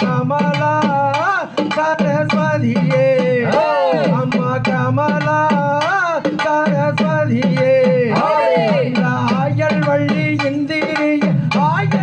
கமலா சரஸ்வதியே அம்மா கமலா சரஸ்வதியே ஆயல் வள்ளி இந்திரிய ஆயல்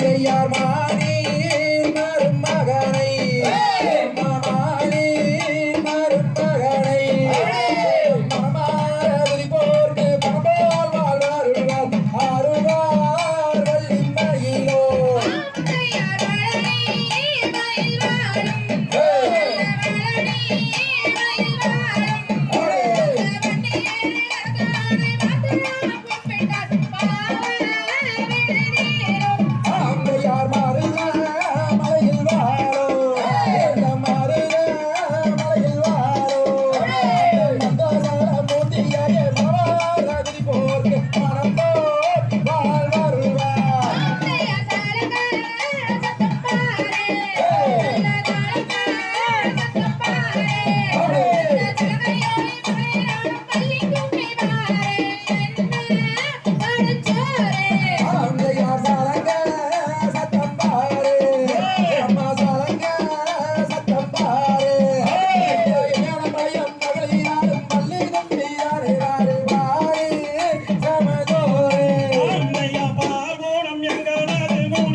பெரியார் மாறி